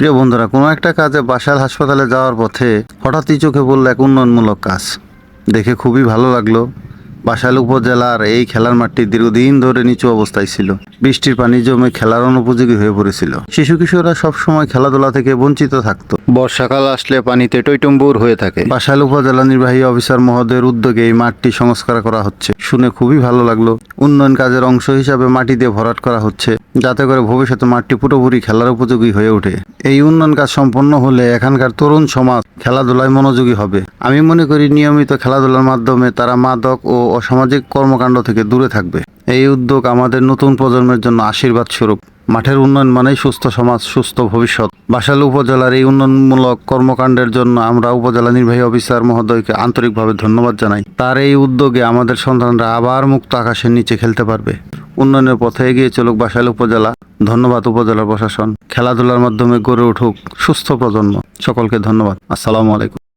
প্রিয় বন্ধুরা, কোনো একটা কাজে বাসাল হাসপাতালে যাওয়ার পথে হঠাৎই চোখে পড়ল এক উন্নয়নমূলক কাজ। দেখে খুবই ভালো লাগল। বাসাইল উপজেলার এই খেলার মাঠটি দীর্ঘদিন ধরে নিচু অবস্থায় ছিল। বৃষ্টির পানি জমে খেলার অনুপযোগী হয়ে পড়েছিল। শিশু কিশোররা সবসময় খেলাধুলা থেকে বঞ্চিত থাকতো। বর্ষাকাল আসলে পানিতে টইটম্বুর হয়ে থাকে। বাসাইল উপজেলা নির্বাহী অফিসার মহোদয়ের উদ্যোগে এই মাঠটি সংস্কার করা হচ্ছে। শুনে খুবই ভালো লাগল। উন্নয়ন কাজের অংশ হিসাবে মাটি দিয়ে ভরাট করা হচ্ছে যাতে করে ভবিষ্যতে মাঠটি পুরোপুরি খেলার উপযোগী হয়ে ওঠে। এই উন্নয়ন কাজ সম্পন্ন হলে এখানকার তরুণ সমাজ খেলাধুলায় মনোযোগী হবে। আমি মনে করি নিয়মিত খেলাধুলার মাধ্যমে তারা মাদক ও অসামাজিক কর্মকাণ্ড থেকে দূরে থাকবে। এই উদ্যোগ আমাদের নতুন প্রজন্মের জন্য আশীর্বাদ স্বরূপ। মাঠের উন্নয়ন মানেই সুস্থ সমাজ, সুস্থ ভবিষ্যৎ। বাসাল উপজেলার এই উন্নয়নমূলক কর্মকাণ্ডের জন্য আমরা উপজেলা নির্বাহী অফিসার মহোদয়কে আন্তরিকভাবে ধন্যবাদ জানাই। তার এই উদ্যোগে আমাদের সন্তানরা আবার মুক্ত আকাশের নিচে খেলতে পারবে। উন্নয়নের পথে এগিয়ে চলুক বাসাইল উপজেলা। ধন্যবাদ উপজেলা প্রশাসন। খেলাধুলার মাধ্যমে গড়ে উঠুক সুস্থ প্রজন্ম। সকলকে ধন্যবাদ। আসসালামু আলাইকুম।